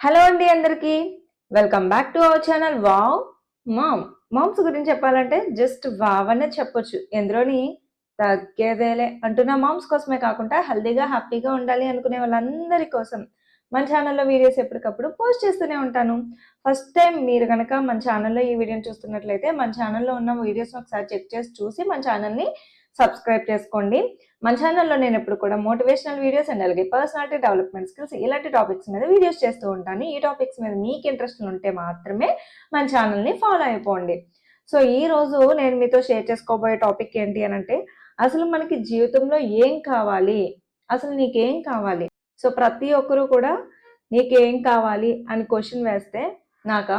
Hello అండి అందరికి. Welcome back to our channel wow mom moms గురించి చెప్పాలంటే జస్ట్ వావ్ అనే చెప్పొచ్చు. ఎందులోని? తగ్గేదేలే. అంటున్న మామ్స్ కోసమే కాకుండా హెల్దీగా హ్యాపీగా ఉండాలి అనుకునే వాళ్ళందరి కోసం మన ఛానల్లో వీడియోస్ ఎప్పటికప్పుడు పోస్ట్ చేస్తూనే ఉంటాను. ఫస్ట్ టైం మీరు కనుక మన ఛానల్లో ఈ వీడియోని చూస్తున్నట్లయితే మన ఛానల్లో ఉన్న వీడియోస్ ఒకసారి చెక్ చేసి చూసి మన ఛానల్ని సబ్స్క్రైబ్ చేసుకోండి. మన ఛానల్లో నేను ఎప్పుడు కూడా మోటివేషనల్ వీడియోస్ అండ్ అలాగే పర్సనాలిటీ డెవలప్మెంట్ స్కిల్స్ ఇలాంటి టాపిక్స్ మీద వీడియోస్ చేస్తూ ఉంటాను. ఈ టాపిక్స్ మీద మీకు ఇంట్రెస్ట్ ఉంటే మాత్రమే మన ఛానల్ని ఫాలో అయిపోండి. సో ఈ రోజు నేను మీతో షేర్ చేసుకోబోయే టాపిక్ ఏంటి అని అంటే అసలు మనకి జీవితంలో ఏం కావాలి? అసలు నీకేం కావాలి? సో ప్రతి ఒక్కరూ కూడా నీకేం కావాలి అని క్వశ్చన్ వేస్తే నాక?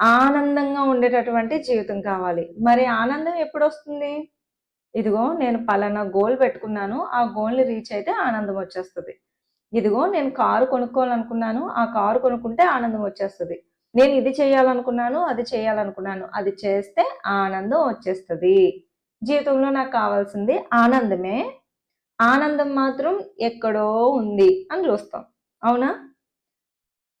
ఆనందంగా ఉండేటటువంటి జీవితం కావాలి. మరి ఆనందం ఎప్పుడు వస్తుంది? ఇదిగో నేను పలానా గోల్ పెట్టుకున్నాను ఆ గోల్ని రీచ్ అయితే ఆనందం వచ్చేస్తుంది. ఇదిగో నేను కారు కొనుక్కోవాలనుకున్నాను ఆ కారు కొనుక్కుంటే ఆనందం వచ్చేస్తుంది. నేను ఇది చేయాలనుకున్నాను అది చేయాలనుకున్నాను అది చేస్తే ఆనందం వచ్చేస్తుంది. జీవితంలో నాకు కావాల్సింది ఆనందమే. ఆనందం మాత్రం ఎక్కడో ఉంది అని చూస్తాం. అవునా?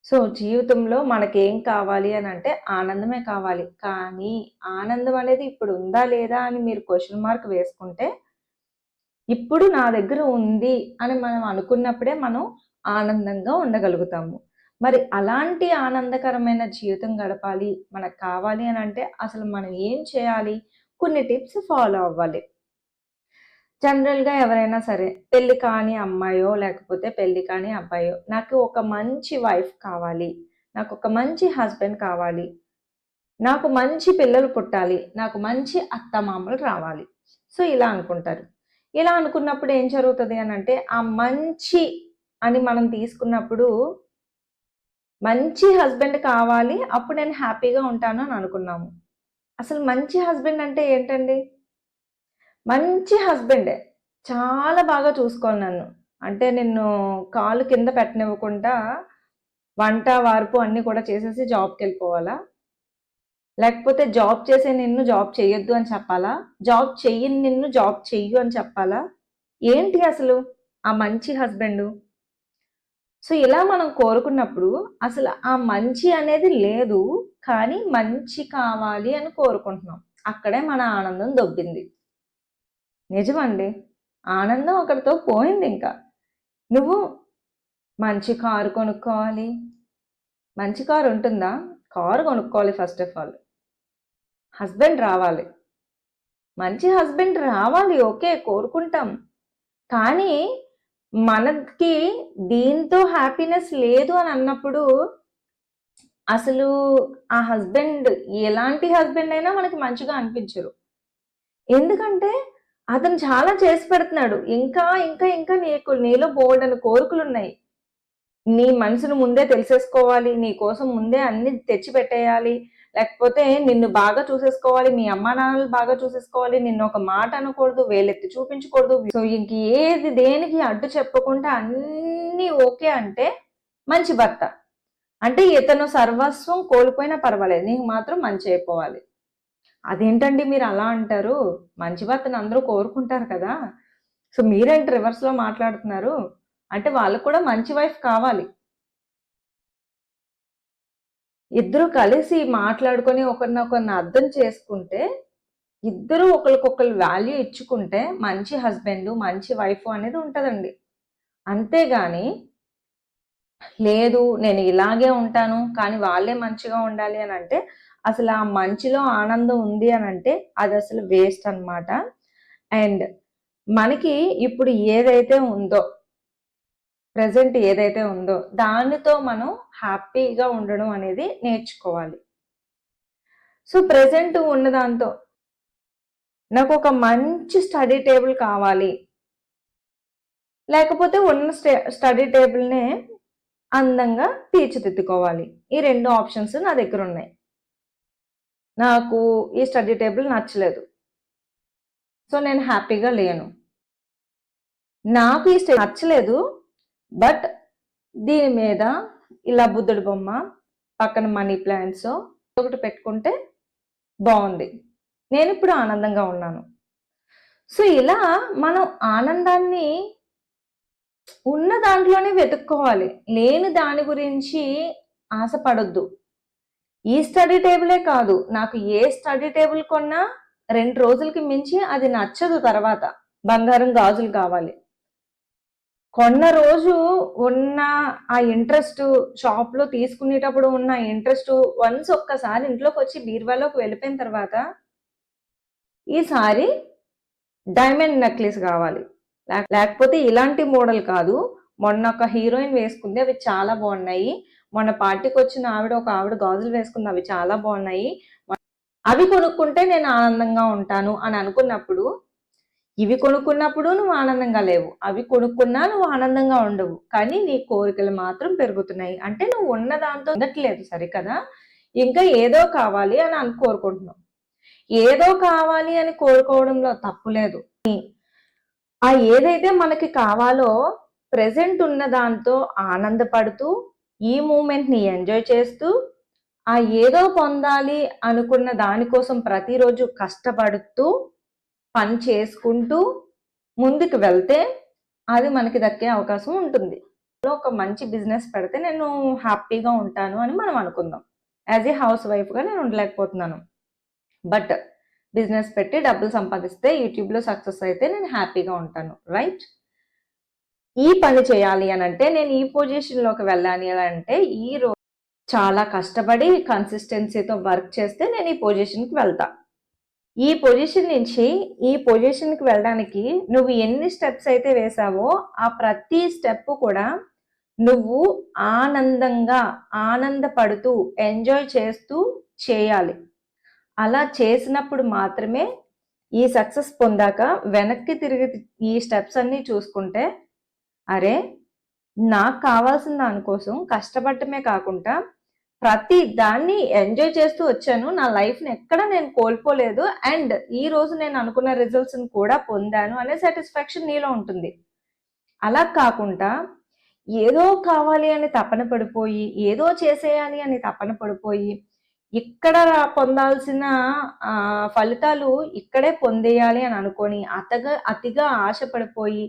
సో జీవితంలో మనకేం కావాలి అని అంటే ఆనందమే కావాలి. కానీ ఆనందం అనేది ఇప్పుడు ఉందా లేదా అని మీరు క్వశ్చన్ మార్క్ వేసుకుంటే ఇప్పుడు నా దగ్గర ఉంది అని మనం అనుకున్నప్పుడే మనం ఆనందంగా ఉండగలుగుతాము. మరి అలాంటి ఆనందకరమైన జీవితం గడపాలి మనకు కావాలి అని అంటే అసలు మనం ఏం చేయాలి? కొన్ని టిప్స్ ఫాలో అవ్వాలి. జనరల్గా ఎవరైనా సరే పెళ్ళి కాని అమ్మాయో లేకపోతే పెళ్ళి కాని అబ్బాయో నాకు ఒక మంచి వైఫ్ కావాలి. నాకు ఒక మంచి హస్బెండ్ కావాలి. నాకు మంచి పిల్లలు పుట్టాలి. నాకు మంచి అత్తమామలు రావాలి. సో ఇలా అనుకుంటారు. ఇలా అనుకున్నప్పుడు ఏం జరుగుతుంది అని అంటే ఆ మంచి అని మనం తీసుకున్నప్పుడు మంచి హస్బెండ్ కావాలి అప్పుడు నేను హ్యాపీగా ఉంటాను అని అనుకున్నాము. అసలు మంచి హస్బెండ్ అంటే ఏంటండి? మంచి హస్బెండే చాలా బాగా చూసుకోను నన్ను. అంటే నిన్ను కాలు కింద పెట్టనివ్వకుండా వంట వార్పు అన్నీ కూడా చేసేసి జాబ్కి వెళ్ళిపోవాలా? లేకపోతే జాబ్ చేసే నిన్ను జాబ్ చేయొద్దు అని చెప్పాలా? జాబ్ చెయ్యని నిన్ను జాబ్ చెయ్యు అని చెప్పాలా? ఏంటి అసలు ఆ మంచి హస్బెండ్? సో ఇలా మనం కోరుకున్నప్పుడు అసలు ఆ మంచి అనేది లేదు కానీ మంచి కావాలి అని కోరుకుంటున్నాం. అక్కడే మన ఆనందం దొబ్బింది. నిజమండి. ఆనందం అక్కడితో పోయింది ఇంకా. నువ్వు మంచి కారు కొనుక్కోవాలి. మంచి కారు ఉంటుందా? కారు కొనుక్కోవాలి ఫస్ట్ ఆఫ్ ఆల్ హస్బెండ్ రావాలి. మంచి హస్బెండ్ రావాలి ఓకే కోరుకుంటాం. కానీ మనకి దీంతో హ్యాపీనెస్ లేదు అని అన్నప్పుడు అసలు ఆ హస్బెండ్ ఎలాంటి హస్బెండ్ అయినా మనకి మంచిగా అనిపించరు. ఎందుకంటే అతను చాలా చేసి పెడుతున్నాడు. ఇంకా ఇంకా ఇంకా నీకు నీలో బోర్డని కోరికలు ఉన్నాయి నీ మనసును ముందే తెలిసేసుకోవాలి. నీ కోసం ముందే అన్ని తెచ్చి పెట్టేయాలి. లేకపోతే నిన్ను బాగా చూసేసుకోవాలి. మీ అమ్మా నాన్నలు బాగా చూసేసుకోవాలి. నిన్ను ఒక మాట అనకూడదు. వేలెత్తి చూపించకూడదు. సో ఇంక ఏది దేనికి అడ్డు చెప్పకుండా అన్నీ ఓకే అంటే మంచి భర్త. అంటే ఇతను సర్వస్వం కోల్పోయినా పర్వాలేదు. నీకు మాత్రం మంచి అయిపోవాలి. అదేంటండి మీరు అలా అంటారు? మంచి భర్తను అందరూ కోరుకుంటారు కదా? సో మీరేంటి రివర్స్లో మాట్లాడుతున్నారు? అంటే వాళ్ళకు కూడా మంచి వైఫ్ కావాలి. ఇద్దరు కలిసి మాట్లాడుకొని ఒకరినొకరిని అర్థం చేసుకుంటే ఇద్దరు ఒకరికొకరు వాల్యూ ఇచ్చుకుంటే మంచి హస్బెండ్ మంచి వైఫ్ అనేది ఉంటుందండి. అంతేగాని లేదు నేను ఇలాగే ఉంటాను కానీ వాళ్ళే మంచిగా ఉండాలి అని అంటే అసలు ఆ మంచిలో ఆనందం ఉంది అని అంటే అది అసలు వేస్ట్ అనమాట అండ్ మనకి ఇప్పుడు ఏదైతే ఉందో ప్రజెంట్ ఏదైతే ఉందో దానితో మనం హ్యాపీగా ఉండడం అనేది నేర్చుకోవాలి. సో ప్రజెంట్ ఉన్న దాంతో నాకు ఒక మంచి స్టడీ టేబుల్ కావాలి. లేకపోతే ఉన్న స్టడీ టేబుల్నే అందంగా తీర్చిదిద్దుకోవాలి. ఈ రెండు ఆప్షన్స్ నా దగ్గర ఉన్నాయి. నాకు ఈ స్టడీ టేబుల్ నచ్చలేదు. సో నేను హ్యాపీగా లేను. నాకు ఈ స్టడీ నచ్చలేదు బట్ దీని మీద ఇలా బుద్ధుడి బొమ్మ పక్కన మనీ ప్లాంట్స్ ఒకటి పెట్టుకుంటే బాగుంది. నేను ఇప్పుడు ఆనందంగా ఉన్నాను. సో ఇలా మనం ఆనందాన్ని ఉన్న దాంట్లోనే వెతుక్కోవాలి. లేని దాని గురించి ఆశపడొద్దు. ఈ స్టడీ టేబులే కాదు నాకు ఏ స్టడీ టేబుల్ కొన్నా రెండు రోజులకి మించి అది నచ్చదు తర్వాత. బంగారం గాజులు కావాలి. కొన్న రోజు ఉన్న ఆ ఇంట్రెస్ట్ షాప్లో తీసుకునేటప్పుడు ఉన్న ఇంట్రెస్ట్ వన్స్ ఒక్కసారి ఇంట్లోకి వచ్చి బీరువాలోకి వెళ్ళిపోయిన తర్వాత ఈసారి డైమండ్ నెక్లెస్ కావాలి. లేకపోతే ఇలాంటి మోడల్ కాదు. మొన్న ఒక హీరోయిన్ వేసుకుంది అవి చాలా బాగున్నాయి. మొన్న పార్టీకి వచ్చిన ఆవిడ ఒక ఆవిడ గాజులు వేసుకుంది. అవి చాలా బాగున్నాయి. అవి కొనుక్కుంటే నేను ఆనందంగా ఉంటాను అని అనుకున్నప్పుడు ఇవి కొనుక్కున్నప్పుడు నువ్వు ఆనందంగా లేవు. అవి కొనుక్కున్నా నువ్వు ఆనందంగా ఉండవు. కానీ నీ కోరికలు మాత్రం పెరుగుతున్నాయి. అంటే నువ్వు ఉన్న దాంతో ఉండట్లేదు సరికదా? ఇంకా ఏదో కావాలి అని అని కోరుకుంటున్నావు. ఏదో కావాలి అని కోరుకోవడంలో తప్పు లేదు. ఆ ఏదైతే మనకి కావాలో ప్రెసెంట్ ఉన్న దాంతో ఆనందపడుతూ ఈ మూమెంట్ని ఎంజాయ్ చేస్తూ ఆ ఏదో పొందాలి అనుకున్న దానికోసం ప్రతిరోజు కష్టపడుతూ పని చేసుకుంటూ ముందుకు వెళ్తే అది మనకి దక్కే అవకాశం ఉంటుంది. ఒక మంచి బిజినెస్ పెడితే నేను హ్యాపీగా ఉంటాను అని మనం అనుకుందాం. యాజ్ ఏ హౌస్ వైఫ్గా నేను ఉండలేకపోతున్నాను. బట్ బిజినెస్ పెట్టి డబ్బులు సంపాదిస్తే యూట్యూబ్లో సక్సెస్ అయితే నేను హ్యాపీగా ఉంటాను. రైట్? ఈ పని చేయాలి అని అంటే నేను ఈ పొజిషన్లోకి వెళ్ళాలి అని అంటే ఈ రోజు చాలా కష్టపడి కన్సిస్టెన్సీతో వర్క్ చేస్తే నేను ఈ పొజిషన్కి వెళ్తా. ఈ పొజిషన్ నుంచి ఈ పొజిషన్కి వెళ్ళడానికి నువ్వు ఎన్ని స్టెప్స్ అయితే వేసావో ఆ ప్రతి స్టెప్ కూడా నువ్వు ఆనందంగా ఆనందపడుతూ ఎంజాయ్ చేస్తూ చేయాలి. అలా చేసినప్పుడు మాత్రమే ఈ సక్సెస్ పొందాక వెనక్కి తిరిగి ఈ స్టెప్స్ అన్నీ చూసుకుంటే అరే నాకు కావాల్సిన దానికోసం కష్టపడటమే కాకుండా ప్రతి దాన్ని ఎంజాయ్ చేస్తూ వచ్చాను. నా లైఫ్ని ఎక్కడ నేను కోల్పోలేదు. అండ్ ఈ రోజు నేను అనుకున్న రిజల్ట్స్ని కూడా పొందాను అనే సాటిస్ఫాక్షన్ నీలో ఉంటుంది. అలా కాకుండా ఏదో కావాలి అని తపన పడిపోయి ఏదో చేసేయాలి అని తపన పడిపోయి ఇక్కడ పొందాల్సిన ఫలితాలు ఇక్కడే పొందేయాలి అని అనుకొని అతగా అతిగా ఆశపడిపోయి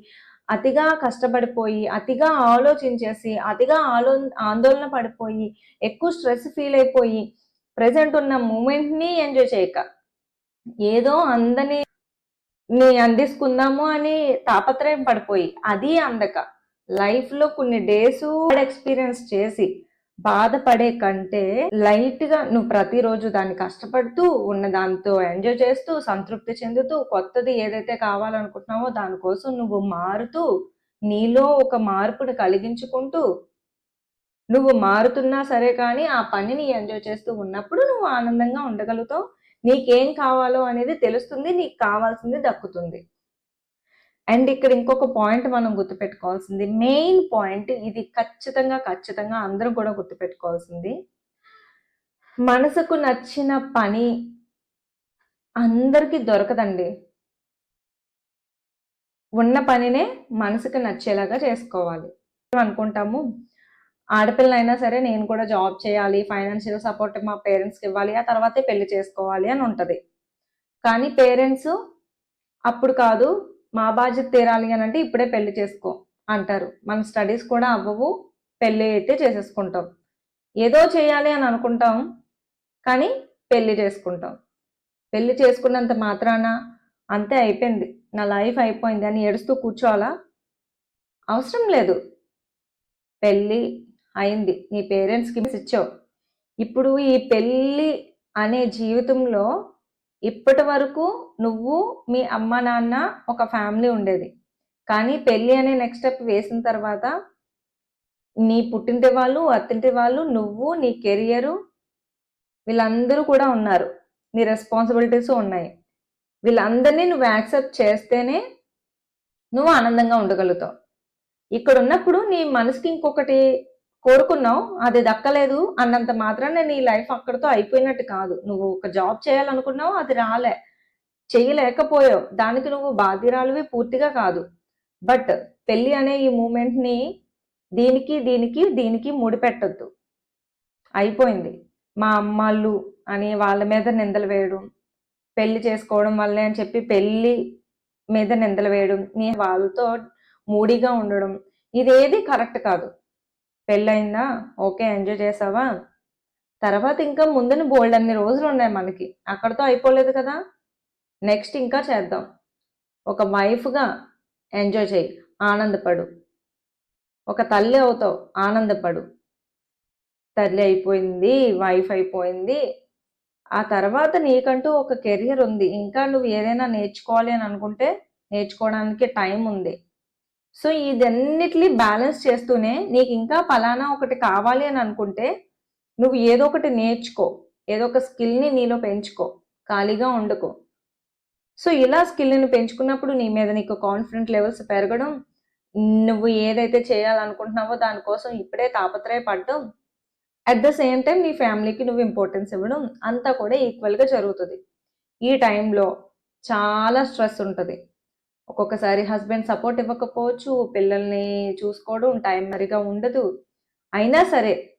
అతిగా కష్టపడిపోయి అతిగా ఆలోచించేసి అతిగా ఆలో ఆందోళన పడిపోయి ఎక్కువ స్ట్రెస్ ఫీల్ అయిపోయి ప్రజెంట్ ఉన్న మూమెంట్ని ఎంజాయ్ చేయక. ఏదో అందని ని అందిసుకుందాము అని తాపత్రయం పడిపోయి అది అందక. లైఫ్లో కొన్ని డేస్ ఎక్స్పీరియన్స్ చేసి బాధపడే కంటే లైట్గా నువ్వు ప్రతిరోజు దాన్ని కష్టపడుతూ ఉన్న దాంతో ఎంజాయ్ చేస్తూ సంతృప్తి చెందుతూ కొత్తది ఏదైతే కావాలనుకుంటున్నావో దానికోసం నువ్వు మారుతూ నీలో ఒక మార్పుని కలిగించుకుంటూ నువ్వు మారుతున్నా సరే కానీ ఆ పనిని ఎంజాయ్ చేస్తూ ఉన్నప్పుడు నువ్వు ఆనందంగా ఉండగలుగుతావు. నీకేం కావాలో అనేది తెలుస్తుంది నీకు కావాల్సింది దక్కుతుంది. అండ్ ఇక్కడ ఇంకొక పాయింట్ మనం గుర్తుపెట్టుకోవాల్సింది. మెయిన్ పాయింట్ ఇది ఖచ్చితంగా ఖచ్చితంగా అందరం కూడా గుర్తుపెట్టుకోవాల్సింది. మనసుకు నచ్చిన పని అందరికీ దొరకదండి. ఉన్న పనినే మనసుకు నచ్చేలాగా చేసుకోవాలి. అనుకుంటాము ఆడపిల్లైనా సరే నేను కూడా జాబ్ చేయాలి ఫైనాన్షియల్ సపోర్ట్ మా పేరెంట్స్కి ఇవ్వాలి ఆ తర్వాతే పెళ్ళి చేసుకోవాలి అని ఉంటుంది. కానీ పేరెంట్స్ అప్పుడు కాదు మా బాధ్యత తీరాలి అని అంటే ఇప్పుడే పెళ్ళి చేసుకో అంటారు. మన స్టడీస్ కూడా అవ్వవు పెళ్ళి అయితే చేసేసుకుంటాం. ఏదో చేయాలి అని అనుకుంటాం కానీ పెళ్ళి చేసుకుంటాం. పెళ్ళి చేసుకున్నంత మాత్రాన అంతే అయిపోయింది. నా లైఫ్ అయిపోయింది అని ఏడుస్తూ కూర్చోవాలా? అవసరం లేదు. పెళ్ళి అయింది. నీ పేరెంట్స్కి ఇచ్చావు. ఇప్పుడు ఈ పెళ్ళి అనే జీవితంలో ఇప్పటి వరకు నువ్వు మీ అమ్మ నాన్న ఒక ఫ్యామిలీ ఉండేది. కానీ పెళ్ళి అనే నెక్స్ట్ స్టెప్ వేసిన తర్వాత నీ పుట్టింటి వాళ్ళు అత్తింటి వాళ్ళు నువ్వు నీ కెరియరు వీళ్ళందరూ కూడా ఉన్నారు. నీ రెస్పాన్సిబిలిటీస్ ఉన్నాయి. వీళ్ళందరినీ నువ్వు యాక్సెప్ట్ చేస్తేనే నువ్వు ఆనందంగా ఉండగలుగుతావు. ఇక్కడ ఉన్నప్పుడు నీ మనసుకి ఇంకొకటి కోరుకున్నావు అది దక్కలేదు అన్నంత మాత్రాన నీ లైఫ్ అక్కడితో అయిపోయినట్టు కాదు. నువ్వు ఒక జాబ్ చేయాలనుకున్నావు అది రాలే. చేయలేకపోయావు. దానికి నువ్వు బాధ్యురాలువి పూర్తిగా కాదు. బట్ పెళ్ళి అనే ఈ మూమెంట్ని దీనికి దీనికి దీనికి ముడిపెట్టద్దు. అయిపోయింది. మా అమ్మాళ్ళు అని వాళ్ళ మీద నిందలు వేయడం పెళ్ళి చేసుకోవడం వల్లే అని చెప్పి పెళ్ళి మీద నిందలు వేయడం నీ వాళ్ళతో మూడీగా ఉండడం ఇదేది కరెక్ట్ కాదు. పెళ్ళయిందా? ఓకే ఎంజాయ్ చేసావా? తర్వాత ఇంకా ముందని బోల్డ్ అన్ని రోజులు ఉన్నాయి మనకి. అక్కడితో అయిపోలేదు కదా? నెక్స్ట్ ఇంకా చేద్దాం. ఒక వైఫ్గా ఎంజాయ్ చేయి. ఆనందపడు. ఒక తల్లి అవుతావు. ఆనందపడు. తల్లి అయిపోయింది వైఫ్ అయిపోయింది. ఆ తర్వాత నీకంటూ ఒక కెరియర్ ఉంది. ఇంకా నువ్వు ఏదైనా నేర్చుకోవాలి అని అనుకుంటే నేర్చుకోవడానికి టైం ఉంది. సో ఇదన్నిటిని బ్యాలెన్స్ చేస్తూనే నీకు ఇంకా ఫలానా ఒకటి కావాలి అని అనుకుంటే నువ్వు ఏదో ఒకటి నేర్చుకో. ఏదో ఒక స్కిల్ని నీలో పెంచుకో. ఖాళీగా ఉండకు. సో ఇలా స్కిల్ని పెంచుకున్నప్పుడు నీ మీద నీకు కాన్ఫిడెంట్ లెవెల్స్ పెరగడం నువ్వు ఏదైతే చేయాలనుకుంటున్నావో దానికోసం ఇప్పుడే తాపత్రయపడడం అట్ ద సేమ్ టైం నీ ఫ్యామిలీకి నువ్వు ఇంపార్టెన్స్ ఇవ్వడం అంతా కూడా ఈక్వల్గా జరుగుతుంది. ఈ టైంలో చాలా స్ట్రెస్ ఉంటుంది. ఒక్కొక్కసారి హస్బెండ్ సపోర్ట్ ఇవ్వకపోవచ్చు పిల్లల్ని చూసుకోవడం టైం మరిగా ఉండదు. అయినా సరే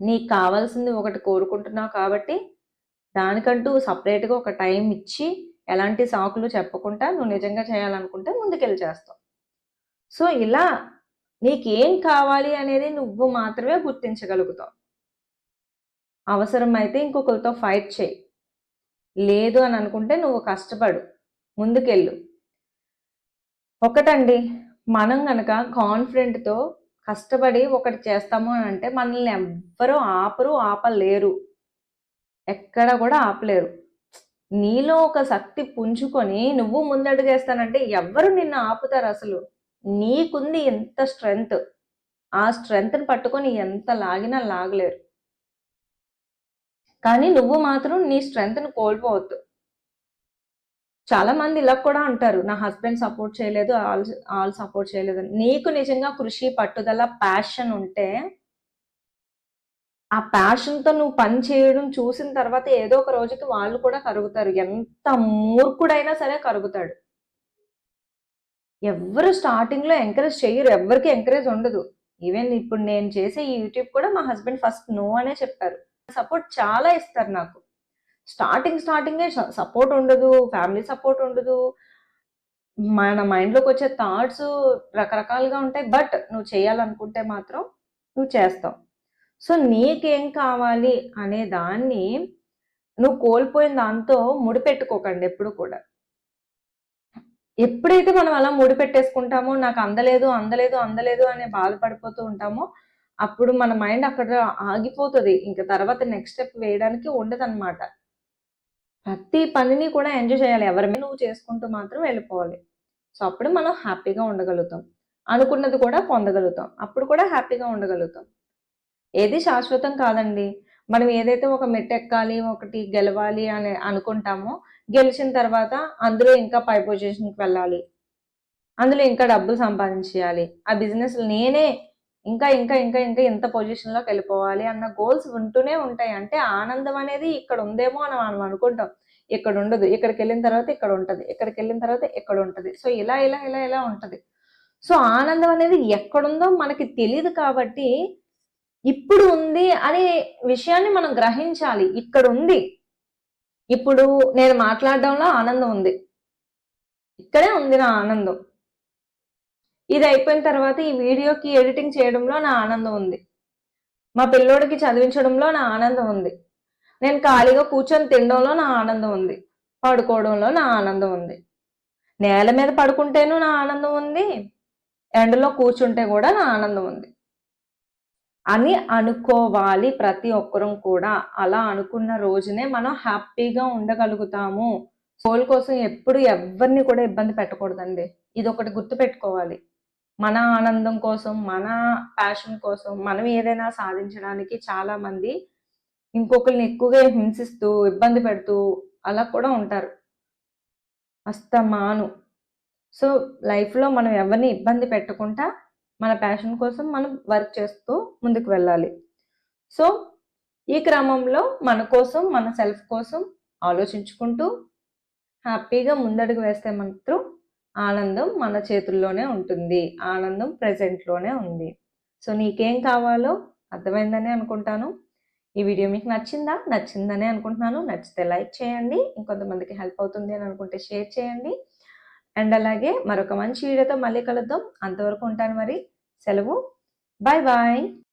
నీకు కావాల్సింది ఒకటి కోరుకుంటున్నావు కాబట్టి దానికంటూ సపరేట్గా ఒక టైం ఇచ్చి ఎలాంటి సాకులు చెప్పకుండా నువ్వు నిజంగా చేయాలనుకుంటే ముందుకెళ్ళి చేస్తావు. సో ఇలా నీకేం కావాలి అనేది నువ్వు మాత్రమే గుర్తించగలుగుతావు. అవసరమైతే ఇంకొకరితో ఫైట్ చేయి. లేదు అని అనుకుంటే నువ్వు కష్టపడు. ముందుకెళ్ళు. ఒకటండి మనం గనక కాన్ఫిడెంట్తో కష్టపడి ఒకటి చేస్తాము అని అంటే మనల్ని ఎవ్వరూ ఆపరు ఆపలేరు. ఎక్కడ కూడా ఆపలేరు. నీలో ఒక శక్తి పుంజుకొని నువ్వు ముందడుగేస్తానంటే ఎవ్వరు నిన్ను ఆపుతారు అసలు. నీకుంది ఎంత స్ట్రెంగ్త్ ఆ స్ట్రెంగ్త్ని పట్టుకొని ఎంత లాగినా లాగలేరు. కానీ నువ్వు మాత్రం నీ స్ట్రెంగ్త్ని కోల్పోవద్దు. చాలా మంది ఇలా కూడా అంటారు నా హస్బెండ్ సపోర్ట్ చేయలేదు ఆల్ ఆల్ సపోర్ట్ చేయలేదు. అని. నీకు నిజంగా కృషి పట్టుదల ప్యాషన్ ఉంటే ఆ ప్యాషన్తో నువ్వు పని చేయడం చూసిన తర్వాత ఏదో ఒక రోజుకి వాళ్ళు కూడా కరుగుతారు. ఎంత మూర్ఖుడైనా సరే కరుగుతాడు. ఎవరు స్టార్టింగ్లో ఎంకరేజ్ చేయరు ఎవరికి ఎంకరేజ్ ఉండదు. ఈవెన్ ఇప్పుడు నేను చేసే ఈ యూట్యూబ్ కూడా మా హస్బెండ్ ఫస్ట్ నో అనే చెప్పారు. సపోర్ట్ చాలా ఇస్తారు నాకు. స్టార్టింగ్ స్టార్టింగే సపోర్ట్ ఉండదు ఫ్యామిలీ సపోర్ట్ ఉండదు. మన మైండ్లోకి వచ్చే థాట్స్ రకరకాలుగా ఉంటాయి. బట్ నువ్వు చేయాలనుకుంటే మాత్రం నువ్వు చేస్తావు. సో నీకేం కావాలి అనే దాన్ని నువ్వు కోల్పోయిన దాంతో ముడిపెట్టుకోకండి ఎప్పుడు కూడా. ఎప్పుడైతే మనం అలా ముడిపెట్టేసుకుంటామో నాకు అందలేదు అందలేదు అందలేదు అనే బాధపడిపోతూ ఉంటామో అప్పుడు మన మైండ్ అక్కడ ఆగిపోతుంది. ఇంకా తర్వాత నెక్స్ట్ స్టెప్ వేయడానికి ఉండదు అనమాట ప్రతి పనిని కూడా ఎంజాయ్ చేయాలి. ఎవరి నువ్వు చేసుకుంటూ మాత్రం వెళ్ళిపోవాలి. సో అప్పుడు మనం హ్యాపీగా ఉండగలుగుతాం. అనుకున్నది కూడా పొందగలుగుతాం. అప్పుడు కూడా హ్యాపీగా ఉండగలుగుతాం. ఏది శాశ్వతం కాదండి. మనం ఏదైతే ఒక మెట్ ఎక్కాలి ఒకటి గెలవాలి అని అనుకుంటామో గెలిచిన తర్వాత అందులో ఇంకా పై పొజిషన్కి వెళ్ళాలి. అందులో ఇంకా డబ్బులు సంపాదించేయాలి. ఆ బిజినెస్ నేనే ఇంకా ఇంకా ఇంకా ఇంకా ఇంత పొజిషన్లోకి వెళ్ళిపోవాలి అన్న గోల్స్ ఉంటూనే ఉంటాయి. అంటే ఆనందం అనేది ఇక్కడ ఉందేమో అని మనం అనుకుంటాం. ఇక్కడ ఉండదు ఇక్కడికి వెళ్ళిన తర్వాత ఇక్కడ ఉంటుంది ఇక్కడికి వెళ్ళిన తర్వాత ఇక్కడ ఉంటుంది. సో ఇలా ఇలా ఇలా ఇలా ఉంటుంది. సో ఆనందం అనేది ఎక్కడుందో మనకి తెలియదు కాబట్టి ఇప్పుడు ఉంది అనే విషయాన్ని మనం గ్రహించాలి. ఇక్కడ ఉంది. ఇప్పుడు నేను మాట్లాడడంలో ఆనందం ఉంది. ఇక్కడే ఉంది నా ఆనందం. ఇది అయిపోయిన తర్వాత ఈ వీడియోకి ఎడిటింగ్ చేయడంలో నా ఆనందం ఉంది. మా పిల్లోడికి చదివించడంలో నా ఆనందం ఉంది. నేను ఖాళీగా కూర్చొని తినడంలో నా ఆనందం ఉంది. పడుకోవడంలో నా ఆనందం ఉంది. నేల మీద పడుకుంటేనూ నా ఆనందం ఉంది. ఎండలో కూర్చుంటే కూడా నా ఆనందం ఉంది. అని అనుకోవాలి ప్రతి ఒక్కరం కూడా. అలా అనుకున్న రోజునే మనం హ్యాపీగా ఉండగలుగుతాము. సోల్ కోసం ఎప్పుడు ఎవరిని కూడా ఇబ్బంది పెట్టకూడదండి. ఇది ఒకటి గుర్తు పెట్టుకోవాలి మన ఆనందం కోసం మన ప్యాషన్ కోసం మనం ఏదైనా సాధించడానికి చాలా మంది ఇంకొకరిని ఎక్కువగా హింసిస్తూ ఇబ్బంది పెడుతూ అలా కూడా ఉంటారు. అస్తమాను. సో లైఫ్లో మనం ఎవరిని ఇబ్బంది పెట్టకుండా మన ప్యాషన్ కోసం మనం వర్క్ చేస్తూ ముందుకు వెళ్ళాలి. సో ఈ క్రమంలో మన కోసం మన సెల్ఫ్ కోసం ఆలోచించుకుంటూ హ్యాపీగా ముందడుగు వేస్తే మాత్రం ఆనందం మన చేతుల్లోనే ఉంటుంది. ఆనందం ప్రజెంట్లోనే ఉంది. సో నీకేం కావాలో అర్థమైందని అనుకుంటాను. ఈ వీడియో మీకు నచ్చిందా? నచ్చిందని అనుకుంటున్నాను. నచ్చితే లైక్ చేయండి. ఇంకొంతమందికి హెల్ప్ అవుతుంది అని అనుకుంటే షేర్ చేయండి. అండ్ అలాగే మరొక మంచి వీడియోతో మళ్ళీ కలుద్దాం. అంతవరకు ఉంటాను మరి. సెలవు. Bye bye.